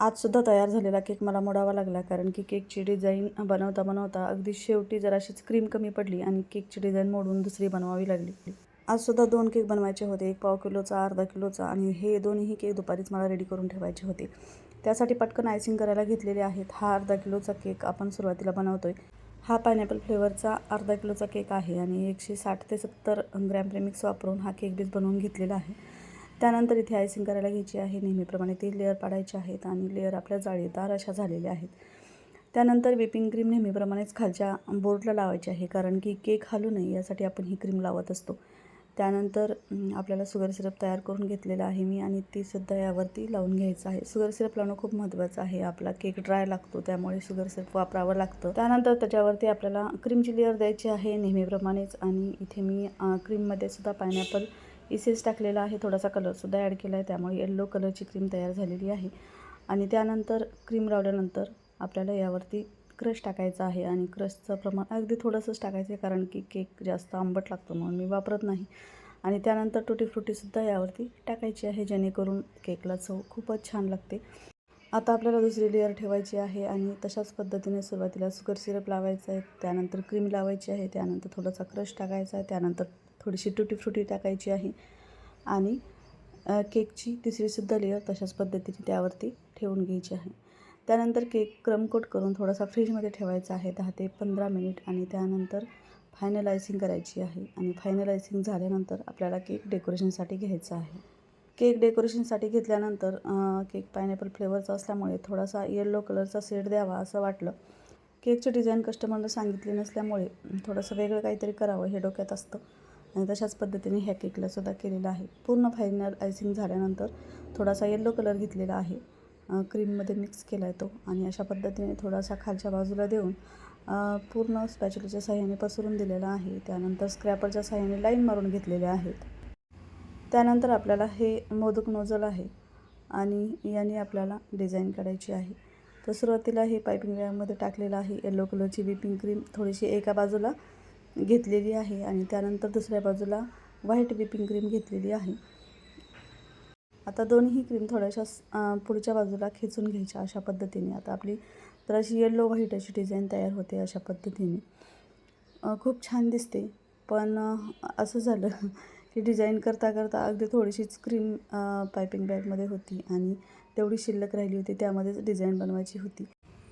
आजसुद्धा तयार झालेला केक मला मोडावा लागला कारण की केकची डिझाईन बनवता बनवता अगदी शेवटी जराशीच क्रीम कमी पडली आणि केकची डिझाईन मोडून दुसरी बनवावी लागली. आजसुद्धा दोन केक बनवायचे होते एक पाव किलोचा अर्धा किलोचा आणि हे दोन्ही केक दुपारीच मला रेडी करून ठेवायचे होते. त्यासाठी पटकन आयसिंग करायला घेतलेले आहेत. हा अर्धा किलोचा केक आपण सुरुवातीला बनवतो आहे हा पायनॅपल फ्लेवरचा अर्धा किलोचा केक आहे आणि एकशे साठ ते सत्तर ग्रॅम प्रेमिक्स वापरून हा केक बीज बनवून घेतलेला आहे. त्यानंतर इथे आयसिंग करायला घ्यायची आहे. नेहमीप्रमाणे ती लेअर पाडायचे आहेत आणि लेअर आपल्या जाळीदार अशा झालेल्या आहेत. त्यानंतर विपिंग क्रीम नेहमीप्रमाणेच खालच्या बोर्डला लावायची आहे कारण की केक हालू नये यासाठी आपण ही क्रीम लावत असतो. त्यानंतर आपल्याला शुगर सिरप तयार करून घेतलेला आहे मी आणि ती सुद्धा यावरती लावून घ्यायचं आहे. शुगर सिरप लावणं खूप महत्त्वाचं आहे. आपला केक ड्राय लागतो त्यामुळे शुगर सिरप वापरावं लागतं. त्यानंतर त्याच्यावरती आपल्याला क्रीमची लेअर द्यायची आहे नेहमीप्रमाणेच आणि इथे मी क्रीममध्ये सुद्धा पायनॅपल इसेस टाकलेला आहे थोडासा कलरसुद्धा ॲड केला आहे त्यामुळे येल्लो कलरची क्रीम तयार झालेली आहे. आणि त्यानंतर क्रीम लावल्यानंतर आपल्याला यावरती क्रश टाकायचा आहे आणि क्रशचं प्रमाण अगदी थोडंसंच टाकायचं आहे कारण की केक जास्त आंबट लागतो म्हणून मी वापरत नाही. आणि त्यानंतर टुटी फ्रुटीसुद्धा यावरती टाकायची आहे जेणेकरून केकला चव खूपच छान लागते. आता आपल्याला दुसरी लेअर ठेवायची आहे आणि तशाच पद्धतीने सुरुवातीला सुगर सिरप लावायचं आहे त्यानंतर क्रीम लावायची आहे त्यानंतर थोडासा क्रश टाकायचा आहे त्यानंतर थोडीशी टुटी फ्रुटी टाकायची आहे. आणि केकची तिसरीसुद्धा लेअर तशाच पद्धतीने त्यावरती ठेवून घ्यायची आहे. त्यानंतर केक क्रमकोट करून थोडासा फ्रीजमध्ये ठेवायचा आहे दहा ते पंधरा मिनिट आणि त्यानंतर फायनलायझिंग करायची आहे आणि फायनलायझिंग झाल्यानंतर आपल्याला केक डेकोरेशनसाठी घ्यायचा आहे. केक डेकोरेशनसाठी घेतल्यानंतर केक पायनॅपल फ्लेवरचा असल्यामुळे थोडासा येल्लो कलरचा सेट द्यावा असं वाटलं. केकचं डिझाईन कस्टमरला सांगितली नसल्यामुळे थोडंसं वेगळं काहीतरी करावं हे डोक्यात असतं. आणि तशाच पद्धतीने ह्या केकला सुद्धा केलेलं आहे. पूर्ण फायनल आयसिंग झाल्यानंतर थोडासा येल्लो कलर घेतलेला आहे. क्रीममध्ये मिक्स केला आहे तो आणि अशा पद्धतीने थोडासा खालच्या बाजूला देऊन पूर्ण स्पॅच्युलीच्या साह्याने पसरून दिलेला आहे. त्यानंतर स्क्रॅपरच्या साह्याने लाईन मारून घेतलेल्या आहेत. त्यानंतर आपल्याला हे मोदक नोजल आहे आणि याने आपल्याला डिझाईन काढायची आहे. तर सुरुवातीला हे पायपिंग वेळामध्ये टाकलेलं आहे. येल्लो कलरची विपिंग क्रीम थोडीशी एका बाजूला घेतलेली आहे आणि त्यानंतर दुसऱ्या बाजूला व्हाईट विपिंग क्रीम घेतलेली आहे. आता दोन्ही क्रीम थोड्याशा पुढच्या बाजूला खेचून घ्यायच्या अशा पद्धतीने. आता आपली तर अशी येल्लो व्हाईट अशी डिझाईन तयार होते अशा पद्धतीने. खूप छान दिसते पण असं झालं की डिझाईन करता करता अगदी थोडीशीच क्रीम पायपिंग बॅगमध्ये होती आणि तेवढी शिल्लक राहिली होती त्यामध्येच डिझाईन बनवायची होती.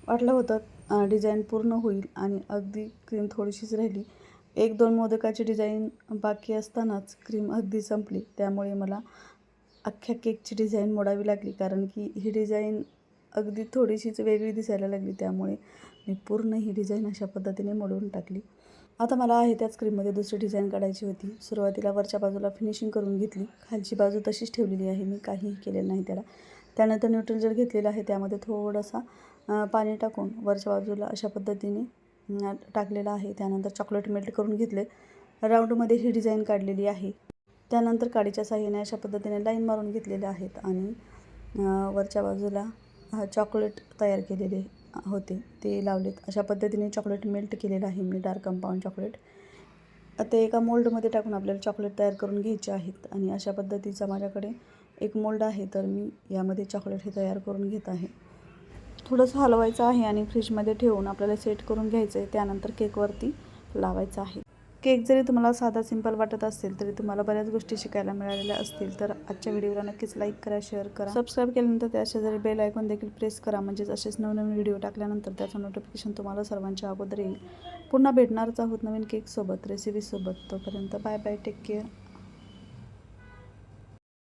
वाटलं होतं डिझाईन पूर्ण होईल आणि अगदी क्रीम थोडीशीच राहिली एक दोन मोदकाची डिझाईन बाकी असतानाच क्रीम अगदी संपली. त्यामुळे मला अख्ख्या केकची डिझाईन मोडावी लागली. कारण की ही डिझाईन अगदी थोडीशीच वेगळी दिसायला लागली. त्यामुळे मी पूर्ण ही डिझाईन अशा पद्धतीने मोडून टाकली. आता मला आहे त्याच क्रीममध्ये दुसरी डिझाईन काढायची होती. सुरुवातीला वरच्या बाजूला फिनिशिंग करून घेतली. खालची बाजू तशीच ठेवलेली आहे. मी काहीही केलेलं नाही त्याला. त्यानंतर न्यूट्रल जेल घेतलेला आहे त्यामध्ये थोडासा पाणी टाकून वरच्या बाजूला अशा पद्धतीने टाकलेलं आहे. त्यानंतर चॉकलेट मेल्ट करून घेतले. राऊंडमध्ये ही डिझाईन काढलेली आहे. त्यानंतर काडीच्या साह्याने अशा पद्धतीने लाईन मारून घेतलेल्या आहेत आणि वरच्या बाजूला चॉकलेट तयार केलेले होते. ते लावलेत. अशा पद्धतीने चॉकलेट मेल्ट केलेलं आहे. मी डार्क कंपाऊंड चॉकलेट ते एका मोल्डमध्ये टाकून आपल्याला चॉकलेट तयार करून घ्यायचे आहेत. आणि अशा पद्धतीचा माझ्याकडे एक मोल्ड आहे. तर मी यामध्ये चॉकलेट हे तयार करून घेत आहे. थोडंसं हलवायचं आहे आणि फ्रीजमध्ये ठेवून आपल्याला सेट करून घ्यायचं आहे. त्यानंतर केकवरती लावायचं आहे. केक जरी तुम्हाला साधा सिंपल वाटत असेल तरी तुम्हाला बऱ्याच गोष्टी शिकायला मिळालेल्या असतील तर आजच्या व्हिडिओला नक्कीच लाईक करा शेअर करा. सबस्क्राईब केल्यानंतर त्या शेजारी बेल आयकॉन देखील प्रेस करा म्हणजेच असेच नवनवीन व्हिडिओ टाकल्यानंतर त्याचं नोटिफिकेशन तुम्हाला सर्वांच्या अगोदर येईल. पुन्हा भेटणारच आहोत नवीन केकसोबत रेसिपीसोबत तोपर्यंत बाय बाय टेक केअर